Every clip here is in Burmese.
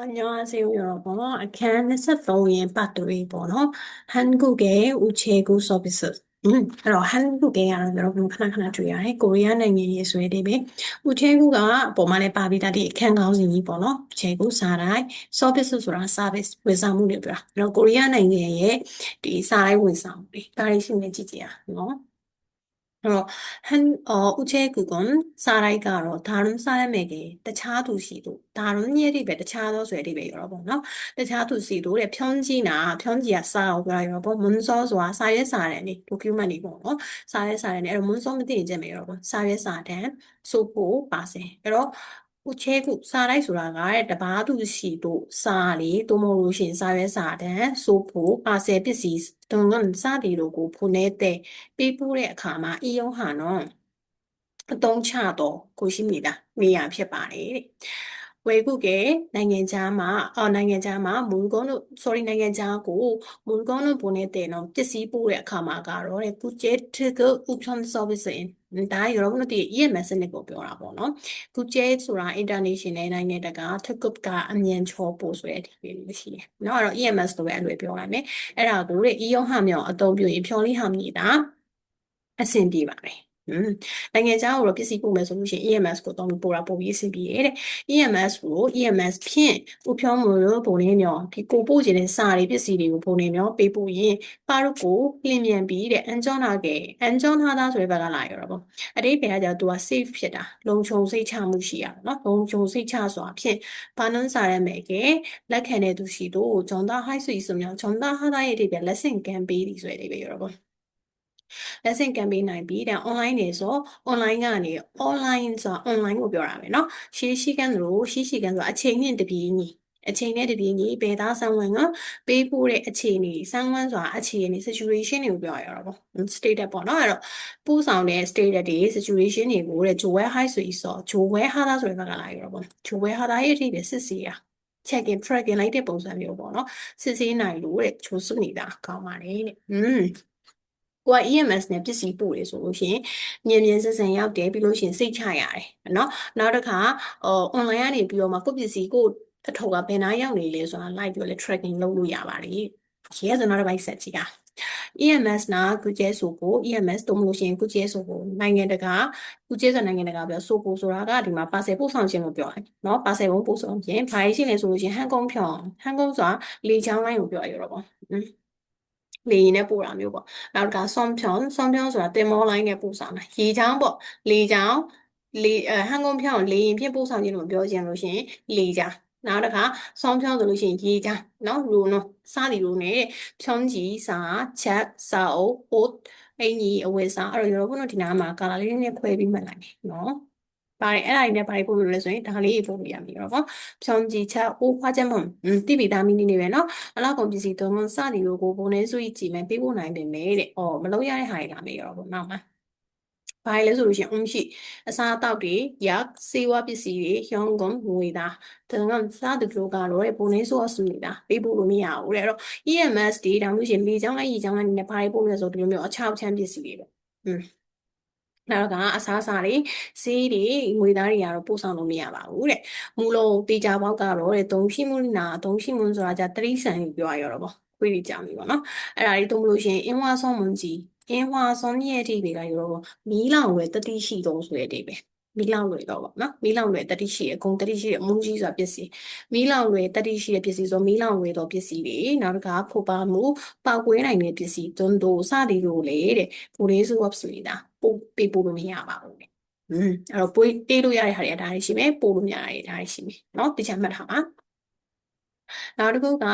안녕하세요, 여러분.အခန်း23의 파트리 번호 한국의 우체국 서비스. 음, 그럼 한국에 하는 여러분 하나하나 주의해. 코리아နိုင်ငံရေးဆွဲတွေပဲ။ဥချဲကူကပုံမှန်လည်းပါပြီးသားဒီအခန်းကောင်းစဉ်ကြီးပေါ့နော်။ဥချဲကူစာတိုင်း service ဆိုတာ service ဝန်ဆောင်မှုတွေပြောတာ။အဲ့တော့ကိုရီးယားနိုင်ငံရဲ့ဒီစာတိုင်းဝန်ဆောင်မှုတွေဒါတွေရှိနေကြည့်ကြရနော်။အဲ့ တော့ဟန်အော်ဦးချဲကူကွန်စားလိုက်ကတော့ဒါရုံစားရမယ်ကေတခြားသူစီတို့ဒါရုံရဲ့ဒီပဲတခြားသောဆွဲဒီပဲရောပေါ့နော်တခြားသူစီတို့တဲ့ဖြောင်းကြီးနာဖြောင်းကြီးကစားအောင်ပြောရောပေါ့မွန်စောဆိုတာစားရဲစားတယ်နိဒိုကူမန့်နေပေါ့နော်စားရဲစားတယ်နိအဲ့တော့မွန်စောမသိရင်ချက်မယ်ရောပေါ့စားရဲစားတယ်ဆိုဖို့ပါစင်အဲ့တော့ ဥချဲခုစာလိုက်ဆိုတာကတဲ့တပားသူရှိတို့စာလေသို့မဟုတ်လို့ရှိရင်စာရွက်စာတမ်းဆိုဖို့ပါဆယ်ပစ္စည်းတုံကစသည်တို့ကိုဖုန်နေတဲ့ပေးပို့တဲ့အခါမှာအီယုံဟာနော်အသုံးချတော့ကိုရှိမိတာနေရာဖြစ်ပါတယ်တဲ့ ဝယ်ခုကနိုင်ငံခြားမှာအော်နိုင်ငံခြားမှာမူကုန်းတို့ sorry နိုင်ငံခြားကိုမူကုန်းတို့ပုံနဲ့တင်တော့ပစ္စည်းပို့တဲ့အခါမှာကတော့တဲ့ budgetic option service in ဒါ 여러분들 ဒီ EMS နစ်ကိုပြောတာပေါ့နော် budget ဆိုတာ international နိုင်ငံတကာ ticket ကအမြန်ချောပို့ဆိုတဲ့အဓိပ္ပာယ်ရှိတယ်နော်အဲ့တော့ EMS လို့ပဲအလွယ်ပြောရမယ်အဲ့ဒါကိုတဲ့ EOH မြောင်အသုံးပြုရင်ဖြော်လေးဟာမြည်တာအဆင်ပြေပါတယ် နိုင်ငံခြားကိုတော့ပစ္စည်းပို့မယ်ဆိုလို့ရှိရင် EMS ကိုတော့ပို့တာပို့ပြီးအဆင်ပြေတဲ့ EMS ကို EMS ဖြင့်ဥဖြောင်းမှုလို့ပုံနေမျိုးဒီကိုပို့ခြင်းတဲ့စာတွေပစ္စည်းတွေကိုပုံနေမျိုးပေးပို့ရင်ပါရုပ်ကိုလျင်မြန်ပြီးတဲ့အန်ဂျွန်နာကအန်ဂျွန်နာသားဆိုတဲ့ဘက်ကလာရတော့ပေါ့အတိတ်ဘယ်ကကြာသူက safe ဖြစ်တာလုံခြုံစိတ်ချမှုရှိရတော့နော်လုံခြုံစိတ်ချစွာဖြင့်ဘာနန်းစာရမယ်ကလက်ခံတဲ့သူရှိတော့ဂျွန်ဒါဟိုက်ဆွေဆိုမျိုးဂျွန်ဒါဟာသားရဲ့ဒီပဲလက်ဆင့်ကမ်းပေးသည်ဆိုတဲ့ဒီပဲ ရတော့ပေါ့ lesson campaign နိုင်ပြီတဲ့ online နေဆို online ကနေ online ဆိုတာ online ကိုပြောတာပဲเนาะရှေးရှိကန်လို့ရှိရှိကန်ဆိုတာအချိန်နဲ့တပြေးညီအချိန်နဲ့တပြေးညီဘယ်သားဆန်းဝင်ကပေးဖို့တဲ့အခြေအနေဆန်းဝန်းဆိုတာအခြေအနေ situation တွေကိုပြောရတော့ပေါ့ status ပေါ့နော်အဲ့တော့ပို့ဆောင်တဲ့ status တွေ situation တွေကိုတဲ့ဂျိုဝဲ high ဆိုပြီးဆိုဂျိုဝဲဟာသားဆိုတဲ့ဘက်ကလာရတော့ပေါ့ဂျိုဝဲဟာသားရဲ့အထိပဲစစ်စီရ check in tracking လိုက်တဲ့ပုံစံမျိုးပေါ့နော်စစ်ဆေးနိုင်လို့တဲ့ချိုးစုနေတာကောင်းပါတယ်တဲ့อืม ကိုက EMS နဲ့ပစ္စည်းပို့တယ်ဆိုလို့ရှိရင်မြန်မြန်ဆန်ဆန်ရောက်တယ်ပြီးလို့ရှိရင်စိတ်ချရတယ်နော်နောက်တစ်ခါဟို online ကနေပြီးတော့မှကိုပစ္စည်းကိုအထောက်ကဘယ်နာရောက်နေလဲဆိုတာ live ပြီးတော့လေ tracking လုပ်လို့ရပါတယ်ရဲဆိုတော့တစ်ပိုက်ဆက်ကြည့်တာ EMS နာကုကျဲဆိုကို EMS တုံးမလို့ရှိရင်ကုကျဲဆိုကိုနိုင်ငံတကာကုကျဲဆိုနိုင်ငံတကာပြောဆိုကိုဆိုတာကဒီမှာ parcel ပို့ဆောင်ခြင်းလို့ပြောတယ်เนาะ parcel ဘုံပို့ဆောင်ခြင်းဘာရှိလဲဆိုလို့ရှိရင်ဟန်ကုန်ဖြောင်းဟန်ကုန်ဆိုတာလေချောင်းလိုင်းကိုပြောရတော့ပေါ့ လေရင်နဲ့ပို့တာမျိုးပေါ့နောက်တစ်ခါဆွန်ဖြောင်းဆွန်ဖြောင်းဆိုတာတင်မောလိုင်းနဲ့ပို့ဆောင်တာရေချောင်းပေါ့လေချောင်းလေဟန်ကုန်ဖြောင်းလေရင်ဖြင့်ပို့ဆောင်ခြင်းလို့ပြောခြင်းလို့ရှိရင်လေချောင်းနောက်တစ်ခါဆောင်းဖြောင်းဆိုလို့ရှိရင်ရေချောင်းနော်ရူနော်စသည်လို့နဲ့ဖြောင်းကြီးစာချက်စာအုပ်အိုတ်အင်ကြီးအဝယ်စာအဲ့တော့ရောဘုန်းတို့ဒီနားမှာကာလာလေးနဲ့ခွဲပြီးမှတ်လိုက်မယ်နော် ပါတယ်အဲ့ဒါတွေနဲ့ပါတယ်ပို့လို့လဲဆိုရင်ဒါလေးပို့လို့ရပြီတော့ပေါ့ဖြောင်းကြည့်ချက်အိုးခွားချက်မอืมတိပိသားမီနီနေပဲเนาะအလောက်ကုန်ပစ္စည်းသုံးလုံးစသည်တို့ကိုပုံနေစုကြည့်မယ်ပေးဖို့နိုင်ပင်ပဲတဲ့။အော်မလုံးရတဲ့ဟာတွေလာမေးတော့ပေါ့နောက်မှာဘာလဲဆိုလို့ရှိရင်အုံးရှိအစားအသောက်တွေရက်စေဝါပစ္စည်းတွေရောင်းကုန်ငွေသားဒါကစားသူတို့ကတော့ပုံနေဆိုအဆူနေတာပေးဖို့လို့မရဘူးတဲ့အဲ့တော့ EMS တွေဒါမှမဟုတ်ရှင်လေချောင်းလိုက်ရေချောင်းလိုက်နေဘာတွေပို့လဲဆိုဒီလိုမျိုးအချောက်ချမ်းပစ္စည်းတွေပဲอืม နောက်ကအစားအစာတွေဆေးတွေငွေသားတွေကတော့ပို့ဆောင်လို့မရပါဘူးတဲ့မူလုံးတေချာပေါက်ကတော့တဲ့သုံးရှိမှုနာသုံးရှိမှုဆိုတာじゃတရိษံကိုပြောရရောပေါ့ခွေးတွေကြောင်ပြီပေါ့နော်အဲ့ဒါတွေသုံးလို့ရှိရင်အင်းဝါဆောင်မွန်ကြီးအင်းဝါဆောင်ရဲ့အထိတွေကရောမီးလောင်ဝဲတတိရှိသုံးဆိုတဲ့အထိပဲမီးလောင်လွယ်တော့ပေါ့နော်မီးလောင်လွယ်တတိရှိအကုန်တတိရှိတဲ့အမုန်းကြီးဆိုတာပစ္စည်းမီးလောင်လွယ်တတိရှိတဲ့ပစ္စည်းဆိုမီးလောင်လွယ်တော့ပစ္စည်းတွေနောက်တစ်ခါဖို့ပါမှုပောက်ကွဲနိုင်တဲ့ပစ္စည်းတွန်းတို့စသည်တို့လေတဲ့ပိုလေးစု web ဆိုတာ ပို့ပေးပို့လို့မရပါဘူးတဲ့อืมအဲ့တော့ပို့ပေးလို့ရတဲ့ဟာတွေအတားရှိမယ်ပို့လို့မရတဲ့ဟာတွေရှိမယ်เนาะတခြားမှတ်ထားပါနောက်တစ်ခုက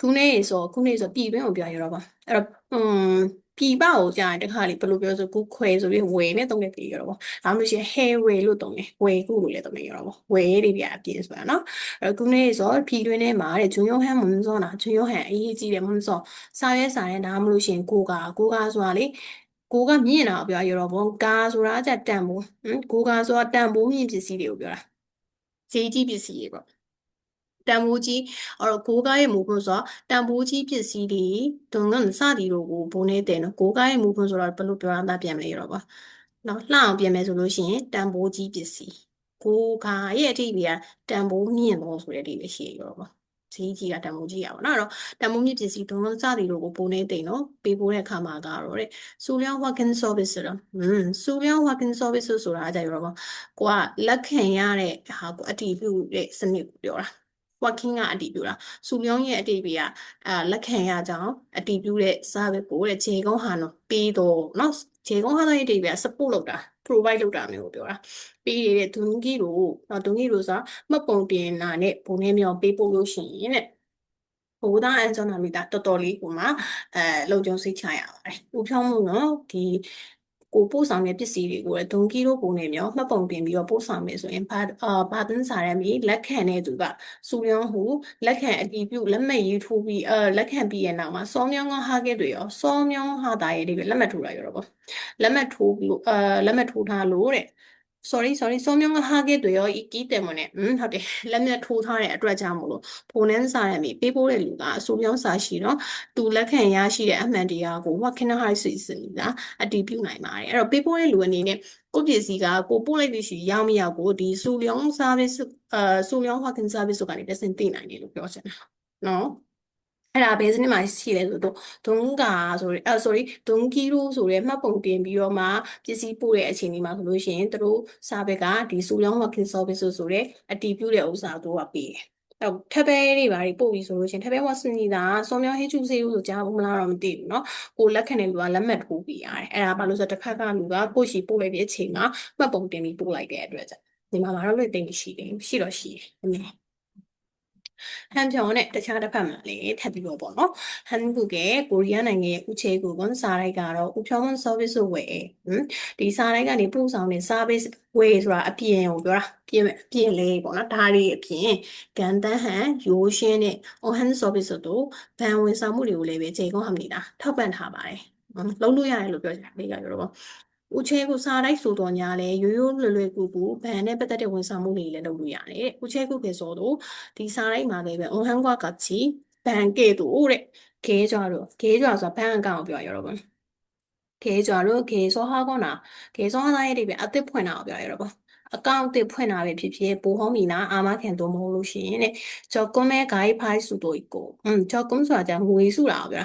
ခုနေ့ဆိုခုနေ့ဆိုပြည်တွင်းကိုပြောရတော့ပါအဲ့တော့อืมပြည်ပကိုကြာရင်တခါလေဘယ်လိုပြောဆိုခုခွဲဆိုပြီးဝယ်နဲ့တုံးတဲ့ပြည်ရတော့ပေါ့ဒါမှမဟုတ်ရှင် hair ဝယ်လို့တုံးတယ်ဝယ်ခုလို့လည်းတုံးနေရတော့ပေါ့ဝယ်တွေပြအပြင်းဆိုတာနော်အဲ့ခုနေ့ဆိုပြည်တွင်းထဲမှာတဲ့ဂျွန်ယိုဟန်မွန်စောနာဂျွန်ယိုဟန်အရေးကြီးတယ်မွန်စောစာရဲစာရဲဒါမှမဟုတ်ရှင်ကိုကကိုကဆိုတာလေ ကိုကမြင့်တာပြောရတော့ဘုံကာဆိုတာကြတန်ဖို့ဟင်ကိုကဆိုတာတန်ဖို့မြင့်ပစ္စည်းတွေကိုပြောတာဈေးကြီးပစ္စည်းတွေပေါ့တန်ဖိုးကြီးအဲ့တော့ကိုးကားရဲ့မူဖွန်းဆိုတာတန်ဖိုးကြီးပစ္စည်းတွေဒုံကစသည်တို့ကိုဘုံနေတဲ့နော်ကိုးကားရဲ့မူဖွန်းဆိုတာဘယ်လိုပြောရတာပြန်မလဲရောပါနော်လှအောင်ပြင်မယ်ဆိုလို့ရှိရင်တန်ဖိုးကြီးပစ္စည်းကိုကရဲ့အတိတ်ကတန်ဖိုးမြင့်တော့ဆိုတဲ့အတိတ်ပဲရှိရတော့ပေါ့ ဈေးကြီးကတန်ဖိုးကြီးရပါတော့နော်အဲ့တော့တန်ဖိုးမြင့်ပစ္စည်းဒုံစသည်တို့ကိုပုံနေတိန်နော်ပေးပို့တဲ့အခါမှာကတော့တဲ့စူလျောင်း working service ဆိုတော့อืมစူလျောင်း working service ဆိုတာအကြရောပေါ့ကိုကလက်ခံရတဲ့ဟာကိုအတည်ပြုတဲ့စနစ်ကိုပြောတာ working ကအတည်ပြုတာစူလျောင်းရဲ့အတည်ပြုကအာလက်ခံရကြအောင်အတည်ပြုတဲ့ service ကိုတဲ့ခြေကုန်းဟာနော်ပေးတော့နော်ခြေကုန်းဟာတော့ရဲ့အတည်ပြုက support လုပ်တာ provide လုပ်တာမျိုးကိုပြောတာပေးရတဲ့ဒုံကြီးတို့နော်ဒုံကြီးတို့ဆိုတာမှတ်ပုံတင်တာနဲ့ပုံနဲ့မြောင်ပေးပို့လို့ရှိရင်တဲ့ဘိုးသားအန်ဂျောနာမီတာတော်တော်လေးကိုမှအဲလုံခြုံစိတ်ချရပါတယ်။ပူဖြောင်းမှုနော်ဒီ ကိုပို့ဆောင်တဲ့ပစ္စည်းတွေကိုလည်းဒုံကီတို့ပုံနဲ့မြောမှတ်ပုံတင်ပြီးတော့ပို့ဆောင်မယ်ဆိုရင်ဘာအာဘာသင်းစာရမ်းပြီးလက်ခံတဲ့သူကစူလျောင်းဟုလက်ခံအတည်ပြုလက်မှတ်ရေးထိုးပြီးအဲလက်ခံပြီးရဲ့နောက်မှာစောမြောင်းကဟာကက်တွေရောစောမြောင်းဟာတာရဲ့တွေလက်မှတ်ထိုးတာရောတော့ပေါ့လက်မှတ်ထိုးလို့အဲလက်မှတ်ထိုးထားလို့တဲ့ sorry sorry စောမြောင်းကဟာကက်တွေရောဤကီးတယ်မနဲ့อืมဟုတ်တယ်လက်မှတ်ထိုးထားတဲ့အတွက်ကြောင့်မလို့ပုံနှန်းစာရမ်းပြီးပေးပို့တဲ့လူကအစူမြောင်းစာရှိတော့သူလက်ခံရရှိတဲ့အမှန်တရားကို what can I say ဆိုတာအတည်ပြုနိုင်ပါတယ်အဲ့တော့ပေးပို့တဲ့လူအနေနဲ့ကိုယ့်ပစ္စည်းကကိုပို့လိုက်လို့ရှိရင်ရောက်မရောက်ကိုဒီစူလျောင်း service အဲစူလျောင်း working service ဆိုကနေတဆင့်သိနိုင်တယ်လို့ပြောချင်တာနော် အဲ့ဒါဘယ်စနစ်မှာရှိလဲဆိုတော့ဒုံးကာဆိုရဲအဲ sorry ဒုံးကီရိုဆိုရဲမှတ်ပုံတင်ပြီးတော့မှပစ္စည်းပို့တဲ့အချိန်ဒီမှာဆိုလို့ရှိရင်သူတို့စာဘက်ကဒီစူလျောင်း working service ဆိုတဲ့အတည်ပြုတဲ့ဥစ္စာတို့ကပေးတယ်အဲ့ထပ်ပဲတွေဘာတွေပို့ပြီးဆိုလို့ရှိရင်ထပ်ပဲဝတ်စနေတာစောမြောင်းဟေးချူစေးဦးဆိုကြားဘူးမလားတော့မသိဘူးเนาะကိုလက်ခံတဲ့လူကလက်မှတ်ထိုးပြီးရတယ်အဲ့ဒါဘာလို့ဆိုတော့တစ်ခါကလူကကိုရှိပို့လိုက်တဲ့အချိန်မှာမှတ်ပုံတင်ပြီးပို့လိုက်တဲ့အတွက်ကြောင့်ဒီမှာဘာလို့လဲတင်ရှိတယ်ရှိတော့ရှိတယ်အမေ ဟန်ပြောင်းနဲ့တခြားတစ်ဖက်မှာလည်းထပ်ပြီးတော့ပေါ့နော်ဟန်ကူကကိုရီးယားနိုင်ငံရဲ့ဥချေကူကွန်စာရိုက်ကတော့ဥဖြောင်းမ service ဝယ်ဟမ်ဒီစာရိုက်ကနေပို့ဆောင်တဲ့ service ဝယ်ဆိုတာအပြင်ကိုပြောတာပြင်အပြင်လေးပေါ့နော်ဒါတွေအပြင်ကန်တန်းဟန်ရိုးရှင်းတဲ့ on hand service တို့ဘန်ဝင်ဆောင်မှုတွေကိုလည်းပဲခြေကုန်းဟမ်နေတာထောက်ပံ့ထားပါတယ်လုံးလို့ရတယ်လို့ပြောချင်တယ်လေးကပြောတော့ ဦးချဲကိုစားလိုက်ဆိုတော့ညာလဲရိုးရိုးလွယ်လွယ်ကူကူဘန်နဲ့ပတ်သက်တဲ့ဝန်ဆောင်မှုတွေလည်းလုပ်လို့ရတယ်။ဦးချဲကိုကေဆိုတော့ဒီစားလိုက်မှာလည်းပဲအွန်ဟန်ကွာကချီဘန်ကေတို့တဲ့ခဲကြတော့ခဲကြဆိုတာဘန်အကောင့်ကိုပြောရတော့ပါခဲကြတော့ခဲစောဟာကောနာခဲစောဟာရဲ့ဒီပဲအသစ်ဖွင့်တာကိုပြောရတော့ပါ အကောင့်တစ်ဖွင့်တာပဲဖြစ်ဖြစ်ပိုဟောမီနာအာမခံတော့မဟုတ်လို့ရှိရင်တဲ့ကြော်ကွန်မဲဂိုင်းဖိုင်စုတို့ကိုอืมကြော်ကွန်ဆိုတာじゃငွေစုတာပြောတာ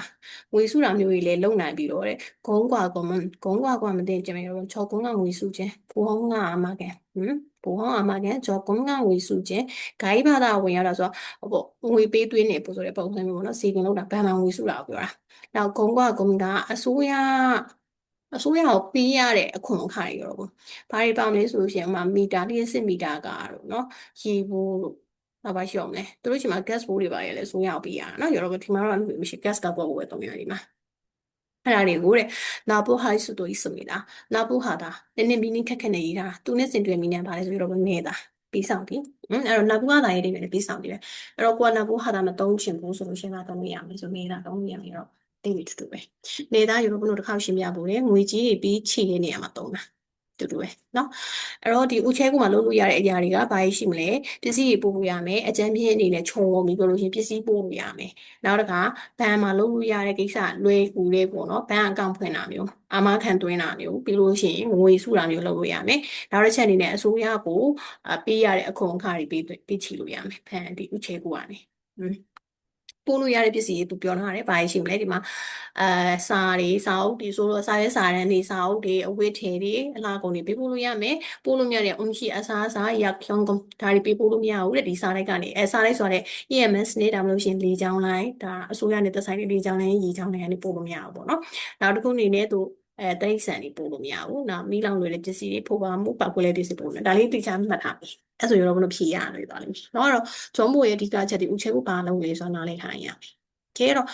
ငွေစုတာမျိုးကြီးလည်းလုံနိုင်ပြီးတော့တဲ့ဂုံးကွာကွန်ဂုံးကွာကွာမတင်ကြမယ်တော့ကြော်ကွန်ကငွေစုခြင်းပိုဟောငါအာမခံဟမ်ပိုဟောအာမခံကြော်ကွန်ကငွေစုခြင်းဂိုင်းဘာသာဝင်ရတာဆိုတော့ပေါ့ငွေပေးသွင်းနေပို့ဆိုတဲ့ပုံစံမျိုးပေါ့နော်စီကင်လောက်တာဘန်ဘန်ငွေစုတာပြောတာနောက်ဂုံးကွာကွန်ကအစိုးရ အစိုးရကိုပေးရတဲ့အခွန်အခါတွေရောပေါ့။ဘာတွေပေါင်လဲဆိုလို့ရှိရင်ဥမာမီတာလျှပ်စစ်မီတာကတော့နော်ရေဘူးလို့ဘာပါရှိအောင်လဲ။သူတို့ချိန်မှာ gas ဘိုးတွေပါရလဲအစိုးရကိုပေးရတာနော်။ရောတော့ဒီမှာတော့မရှိ gas ကဘောကိုပဲတုံးရဒီမှာ။အဲ့ဒါတွေကိုတဲ့နာပိုဟိုက်စုတို့ဤစမီတာနာပိုဟာတာနည်းနည်းမီနင်းခက်ခက်နေရတာသူနဲ့စင်တွယ်မီနင်းပါလဲဆိုတော့နေတာပြီးဆောင်ပြီ။အဲ့တော့နာပိုဟာတာရေးတွေလည်းပြီးဆောင်ပြီပဲ။အဲ့တော့ကိုကနာပိုဟာတာမတုံးချင်ဘူးဆိုလို့ရှိရင်တော့မရမယ်ဆိုနေတာတော့မရမယ်တော့ တိတ်တူတူပဲနေသားယူရိုပနိုတစ်ခါရှင်းပြဖို့လေငွေကြီးတွေပြီးချီတဲ့နေရာမှာသုံးတာတူတူပဲเนาะအဲ့တော့ဒီဥချဲကူမှာလုပ်လို့ရတဲ့အရာတွေကဘာရှိမလဲပစ္စည်းတွေပို့လို့ရမယ်အကြမ်းပြင်းအနေနဲ့ခြုံဝပြီးပြောလို့ရှိရင်ပစ္စည်းပို့လို့ရမယ်နောက်တစ်ခါဘဏ်မှာလုပ်လို့ရတဲ့ကိစ္စလွယ်ကူလေးပေါ့နော်ဘဏ်အကောင့်ဖွင့်တာမျိုးအာမခံသွင်းတာမျိုးပြီးလို့ရှိရင်ငွေစုတာမျိုးလုပ်လို့ရမယ်နောက်တစ်ချက်အနေနဲ့အစိုးရကိုပေးရတဲ့အခွန်အခါတွေပေးပေးချီလို့ရမယ်ဘဏ်ဒီဥချဲကူကနေ ပို့လို့ရတဲ့ပစ္စည်းတွေသူပြောထားတယ်။ဘာရှိမလဲဒီမှာအဲစာတွေစာအုပ်တွေဆိုတော့စာရဲစာရန်တွေစာအုပ်တွေအဝတ်ထည်တွေအလားကုန်တွေပေးပို့လို့ရမယ်။ပို့လို့မရတဲ့အုံရှိအစားအစာရက်ဖြောင်းကုန်ဒါတွေပေးပို့လို့မရဘူးတဲ့ဒီစာလိုက်ကနေအဲစာလိုက်ဆိုတဲ့ EMS နဲ့ဒါမှမဟုတ်ရှင်လေချောင်းလိုက်ဒါအစိုးရနဲ့သက်ဆိုင်တဲ့လေချောင်းလိုက်ရေချောင်းလိုက်ကနေပို့လို့မရဘူးပေါ့နော်။နောက်တစ်ခုအနေနဲ့သူအဲတိတ်ဆန်တွေပို့လို့မရဘူး။နောက်မီးလောင်တွေလည်းပစ္စည်းတွေဖိုးပါမှုပောက်ကွဲလေးပစ္စည်းပို့လို့ဒါလေးတိကျမှတ်ထားပြီ။ အဲ့ဆိုရောဘလို့ဖြေရနေသွားလိမ့်မယ်။တော့တော့ဂျွန်မိုရဲ့အဓိကချက်ဒီဥချဲကိုဘာလုပ်လဲဆိုတာနားလည်ထားရင်ရပြီ။ကဲတော့